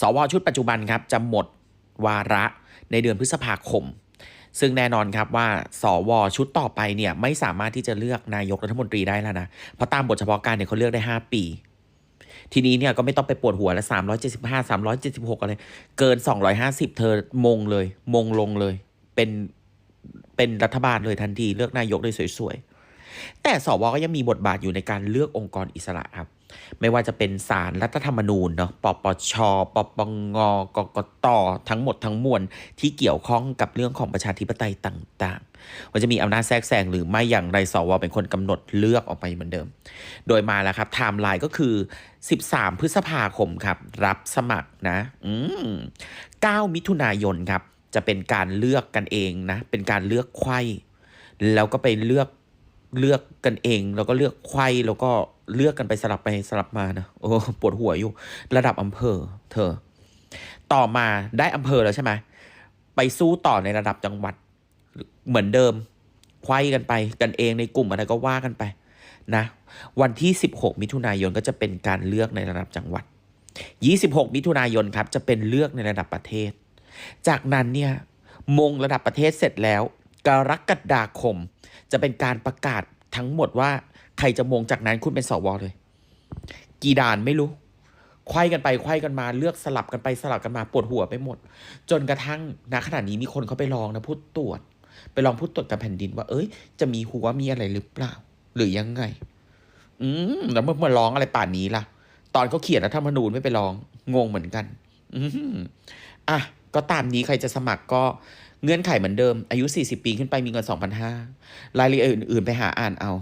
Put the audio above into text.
สวชุดปัจจุบันครับจะหมดวาระในเดือนพฤษภาคม ซึ่งแน่นอนครับว่า สวชุดต่อไปเนี่ยไม่สามารถที่จะเลือกนายกรัฐมนตรีได้แล้วนะ เพราะตามบทเฉพาะการเนี่ยเขาเลือกได้ 5 ปี ทีนี้เนี่ยก็ไม่ต้องไปปวดหัวแล้ว 375 376 อะไร เกิน 250 เธอมงเลย มงลงเลย เป็นเป็นรัฐบาลเลยทันทีเลือกนายกได้สวยๆ แต่สวก็ยังมีบทบาทอยู่ในการเลือกองค์กรอิสระครับ ไม่ว่าจะเป็นสารรัฐธรรมนูญเนาะปปชปปงกกตทั้งหมดทั้งมวลที่เกี่ยวข้องกับเรื่องของประชาธิปไตยต่างๆว่าจะมีอำนาจแทรกแซงหรือไม่อย่างไรสวเป็นคนกำหนดเลือกออกไปเหมือนเดิม โดยมาแล้วครับไทม์ไลน์ก็คือ 13 พฤษภาคมครับ รับสมัครนะอืม9มิถุนายนครับ จะเป็นการเลือกกันเองนะ เป็นการเลือกไข้แล้วก็ไปเลือก เลือกกันเอง แล้วก็เลือกไขว้แล้วก็เลือกกันไปสลับไปสลับมานะโอ้ปวดหัวอยู่ ระดับอำเภอ เธอ ต่อมาได้อำเภอแล้วใช่ไหมไปสู้ต่อในระดับจังหวัด เหมือนเดิมไขว้กันไปกันเองในกลุ่มอะไรก็ว่ากันไปนะวันที่ 16 มิถุนายนก็จะเป็นการเลือกในระดับจังหวัด 26 มิถุนายนครับจะเป็นเลือกในระดับประเทศ จากนั้นเนี่ยมงระดับประเทศเสร็จแล้ว กรกฎาคม จะเป็นการประกาศทั้งหมดว่าใครจะมงจากนั้นคุณเป็นสวเลย กี่ด่านไม่รู้ไขว้กันไปไขว้กันมาเลือกสลับกันไปสลับกันมาปวดหัวไปหมด จนกระทั่งณขณะนี้มีคนเขาไปลองนะพูดตรวจ ไปลองพูดตรวจกับแผ่นดินว่า เอ้ย จะมีหัวมีอะไรหรือเปล่า หรือยังไง อืมแล้วเมื่อมาร้องอะไรป่านนี้ล่ะ ตอนเขาเขียนรัฐธรรมนูญไม่ไปร้อง งงเหมือนกัน อืมอะ ก็ตามนี้ใครจะสมัครก็เงื่อนไขเหมือนเดิม อายุ 40 ปีขึ้นไปมีเงิน 2,500รายละเอียดอื่น ๆ ไปหาอ่านเอา